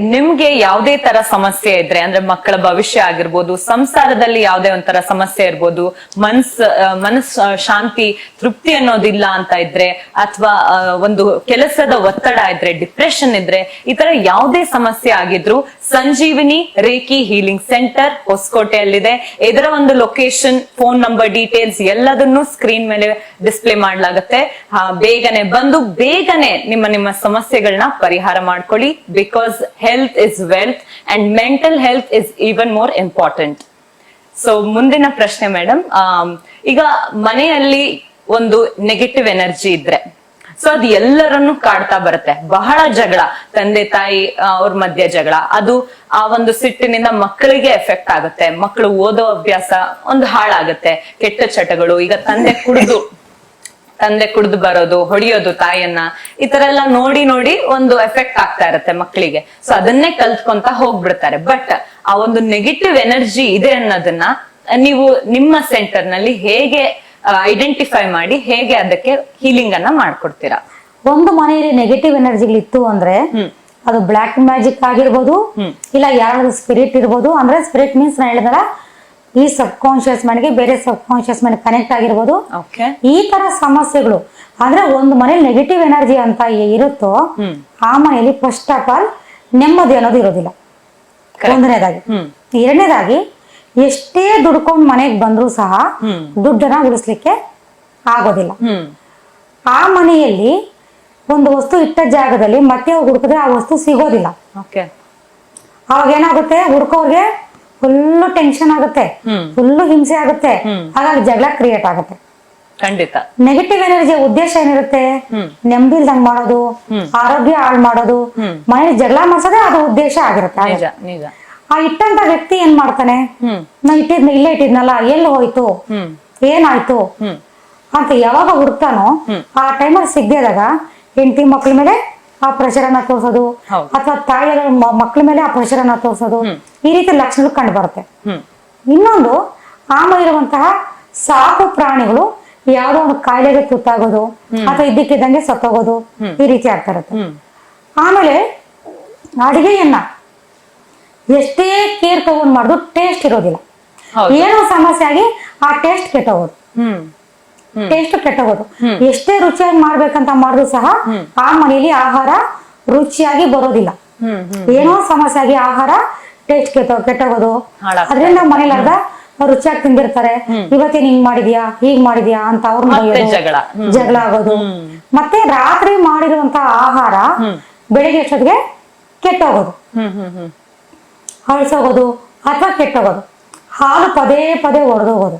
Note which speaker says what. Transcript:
Speaker 1: Ne ನಿಮ್ಗೆ ಯಾವುದೇ ತರ ಸಮಸ್ಯೆ ಇದ್ರೆ, ಅಂದ್ರೆ ಮಕ್ಕಳ ಭವಿಷ್ಯ ಆಗಿರ್ಬೋದು, ಸಂಸಾರದಲ್ಲಿ ಯಾವುದೇ ಒಂಥರ ಸಮಸ್ಯೆ ಇರ್ಬೋದು, ಮನ್ಸ್ ಮನಸ್ ಶಾಂತಿ, ತೃಪ್ತಿ ಅನ್ನೋದಿಲ್ಲ ಅಂತ ಇದ್ರೆ, ಅಥವಾ ಒಂದು ಕೆಲಸದ ಒತ್ತಡ ಇದ್ರೆ ಡಿಪ್ರೆಷನ್ ಇದ್ರೆ, ಈ ತರ ಯಾವುದೇ ಸಮಸ್ಯೆ ಆಗಿದ್ರು, ಸಂಜೀವಿನಿ ರೇಖಿ ಹೀಲಿಂಗ್ ಸೆಂಟರ್ ಹೊಸಕೋಟೆಯಲ್ಲಿದೆ. ಇದರ ಒಂದು ಲೊಕೇಶನ್ ಫೋನ್ ನಂಬರ್ ಡೀಟೇಲ್ಸ್ ಎಲ್ಲದನ್ನು ಸ್ಕ್ರೀನ್ ಮೇಲೆ ಡಿಸ್ಪ್ಲೇ ಮಾಡ್ಲಾಗತ್ತೆ. ಬೇಗನೆ ಬಂದು, ಬೇಗನೆ ನಿಮ್ಮ ನಿಮ್ಮ ಸಮಸ್ಯೆಗಳನ್ನ ಪರಿಹಾರ ಮಾಡ್ಕೊಳ್ಳಿ because health is wealth and mental health is even more important so ಮುಂದಿನ ಪ್ರಶ್ನೆ ಮೇಡಮ್ ಈಗ ಮನೆಯಲ್ಲಿ ಒಂದು ನೆಗೆಟಿವ್ ಎನರ್ಜಿ ಇದ್ರೆ ಸೊ ಅದು ಎಲ್ಲರನ್ನು ಕಾಡ್ತಾ ಬರುತ್ತೆ. ಬಹಳ ಜಗಳ, ತಂದೆ, ತಾಯಿ ಅವ್ರ ಮಧ್ಯೆ ಜಗಳ, ಅದು ಆ ಒಂದು ಸಿಟ್ಟಿನಿಂದ ಮಕ್ಕಳಿಗೆ ಎಫೆಕ್ಟ್ ಆಗುತ್ತೆ. ಮಕ್ಕಳು ಓದೋ ಅಭ್ಯಾಸ ಒಂದು ಹಾಳಾಗುತ್ತೆ. ಕೆಟ್ಟ ಚಟಗಳು, ಈಗ ತಂದೆ ಕುಡಿದು ತಂದೆ ಕುಡಿದು ಬರೋದು ಹೊಡಿಯೋದು ತಾಯಿಯನ್ನ ಈ ತರ ಎಲ್ಲ ನೋಡಿ ನೋಡಿ ಒಂದು ಎಫೆಕ್ಟ್ ಆಗ್ತಾ ಇರತ್ತೆ ಮಕ್ಕಳಿಗೆ ಸೊ ಅದನ್ನೇ ಕಲ್ತ್ಕೊಂತ ಹೋಗ್ಬಿಡ್ತಾರೆ. ಬಟ್ ಆ ಒಂದು ನೆಗೆಟಿವ್ ಎನರ್ಜಿ ಇದೆ ಅನ್ನೋದನ್ನ ನೀವು ನಿಮ್ಮ ಸೆಂಟರ್ನಲ್ಲಿ ಹೇಗೆ ಐಡೆಂಟಿಫೈ ಮಾಡಿ ಹೇಗೆ ಅದಕ್ಕೆ ಹೀಲಿಂಗ್ ಅನ್ನ ಮಾಡ್ಕೊಡ್ತೀರಾ?
Speaker 2: ಒಂದು ಮನೆಯಲ್ಲಿ ನೆಗೆಟಿವ್ ಎನರ್ಜಿಗಳಿತ್ತು ಅಂದ್ರೆ ಅದು ಬ್ಲಾಕ್ ಮ್ಯಾಜಿಕ್ ಆಗಿರ್ಬೋದು ಇಲ್ಲ ಯಾರಾದ್ರೂ ಸ್ಪಿರಿಟ್ ಇರ್ಬೋದು ಅಂದ್ರೆ ಸ್ಪಿರಿಟ್ ಮೀನ್ಸ್ ನಾ ಹೇಳಿದಲ್ಲ ಈ ಸಬ್ ಕಾನ್ಶಿಯಸ್ ಮೈಂಡ್ಗೆ ಬೇರೆ ಸಬ್ ಕಾನ್ಶಿಯಸ್ ಮೈಂಡ್ ಕನೆಕ್ಟ್ ಆಗಿರ್ಬೋದು. ಈ ತರ ಸಮಸ್ಯೆಗಳು. ಅಂದ್ರೆ ಒಂದು ಮನೇಲಿ ನೆಗೆಟಿವ್ ಎನರ್ಜಿ ಅಂತ ಇರುತ್ತೋ ಆ ಮನೆಯಲ್ಲಿ ಫಸ್ಟ್ ಆಫ್ ಆಲ್ ನೆಮ್ಮದಿ ಅನ್ನೋದು ಇರೋದಿಲ್ಲ. ಒಂದನೇದಾಗಿ. ಎರಡನೇದಾಗಿ ಎಷ್ಟೇ ದುಡ್ಕೊಂಡು ಮನೆಗೆ ಬಂದ್ರು ಸಹ ದುಡ್ಡನ್ನ ಉಳಿಸ್ಲಿಕ್ಕೆ ಆಗೋದಿಲ್ಲ. ಆ ಮನೆಯಲ್ಲಿ ಒಂದು ವಸ್ತು ಇಟ್ಟ ಜಾಗದಲ್ಲಿ ಮತ್ತೆ ಹುಡುಕಿದ್ರೆ ಆ ವಸ್ತು ಸಿಗೋದಿಲ್ಲ. ಅವಾಗ ಏನಾಗುತ್ತೆ? ಹುಡ್ಕೋರ್ಗೆ ಫುಲ್ಲು ಟೆನ್ಷನ್ ಆಗುತ್ತೆ.
Speaker 1: ಫುಲ್
Speaker 2: ಫುಲ್ಲು ಹಿಂಸೆ ಆಗುತ್ತೆ. ಹಾಗಾಗಿ ಜಗಳ ಕ್ರಿಯೇಟ್ ಆಗುತ್ತೆ.
Speaker 1: ಖಂಡಿತ.
Speaker 2: ನೆಗೆಟಿವ್ ಎನರ್ಜಿ ಉದ್ದೇಶ ಏನಿರುತ್ತೆ. ನೆಮ್ಮದಿ ಇಲ್ದಂಗ್ ಮಾಡೋದು ಆರೋಗ್ಯ ಹಾಳು ಮಾಡೋದು. ಮನೇಲಿ ಜಗಳ ಮಾಡ್ಸೋದೇ ಅದು ಉದ್ದೇಶ ಆಗಿರುತ್ತೆ ಆ ಇಟ್ಟಂತ ವ್ಯಕ್ತಿ ಏನ್ ಮಾಡ್ತಾನೆ? ನಾ ಇಟ್ಟಿದ್ನ ಇಲ್ಲೇ ಇಟ್ಟಿದ್ನಲ್ಲ ಎಲ್ಲಿ ಹೋಯ್ತು? ಏನಾಯ್ತು? ಅಂತ ಯಾವಾಗ ಹುಡ್ತಾನೋ ಆ ಟೈಮಲ್ಲಿ ಸಿಗ್ದೇದಾಗ ಹೆಂಡತಿ ಮಕ್ಳ ಮೇಲೆ ಆ ಪ್ರೆಷರನ್ನ ತೋರಿಸೋದು ಅಥವಾ ತಾಯಿಯ ಮಕ್ಳ ಮೇಲೆ ಆ ಪ್ರೆಷರನ್ನ ತೋರಿಸೋದು ಈ ರೀತಿ ಲಕ್ಷಣಗಳು ಕಂಡು ಬರುತ್ತೆ. ಇನ್ನೊಂದು ಆಮೇಲೆ ಇರುವಂತಹ ಸಾಕು ಪ್ರಾಣಿಗಳು ಯಾವುದೋ ಒಂದು ಕಾಯಿಲೆಗೆ ತುತ್ತಾಗೋದು ಅಥವಾ ಇದ್ದಕ್ಕಿದ್ದಂಗೆ ಸತ್ತೋಗೋದು ಈ ರೀತಿ ಆಗ್ತಾ ಇರುತ್ತೆ. ಆಮೇಲೆ ಅಡಿಗೆಯನ್ನ ಎಷ್ಟೇ ಕೇರ್ ತಗೊಂಡ್ ಮಾಡಿದ್ರು ಟೇಸ್ಟ್ ಇರೋದಿಲ್ಲ. ಏನೋ ಸಮಸ್ಯೆ ಆಗಿ ಆ ಟೇಸ್ಟ್ ಕೆಟ್ಟೋಗೋದು. ಟೇಸ್ಟ್ ಕೆಟ್ಟೋಗೋದು. ಎಷ್ಟೇ ರುಚಿಯಾಗಿ ಮಾಡ್ಬೇಕಂತ ಮಾಡಿದ್ರು ಸಹ ಆ ಮನೆಯಲ್ಲಿ ಆಹಾರ ರುಚಿಯಾಗಿ ಬರೋದಿಲ್ಲ. ಏನೋ ಸಮಸ್ಯೆ ಆಗಿ ಆಹಾರ ಟೇಸ್ಟ್ ಕೆಟ್ಟೋ ಕೆಟ್ಟೋಗೋದು. ಅದ್ರಿಂದ ಮನೇಲಿ ಅರ್ಧ ರುಚಿಯಾಗಿ ತಿಂದಿರ್ತಾರೆ. ಇವತ್ತೇನ್ ಹಿಂಗ್ ಮಾಡಿದ್ಯಾ ಹೀಗ್ ಮಾಡಿದ್ಯಾ ಅಂತ ಅವ್ರ
Speaker 1: ಜಗಳ.
Speaker 2: ಆಗೋದು. ಮತ್ತೆ ರಾತ್ರಿ ಮಾಡಿರುವಂತ ಆಹಾರ ಬೆಳಿಗ್ಗೆ ಎಷ್ಟೊತ್ತಿಗೆ ಕೆಟ್ಟೋಗೋದು. ಹಳಸೋಗೋದು ಅಥವಾ ಕೆಟ್ಟೋಗೋದು. ಹಾಲು ಪದೇ ಪದೇ ಒಡೆದೋಗೋದು.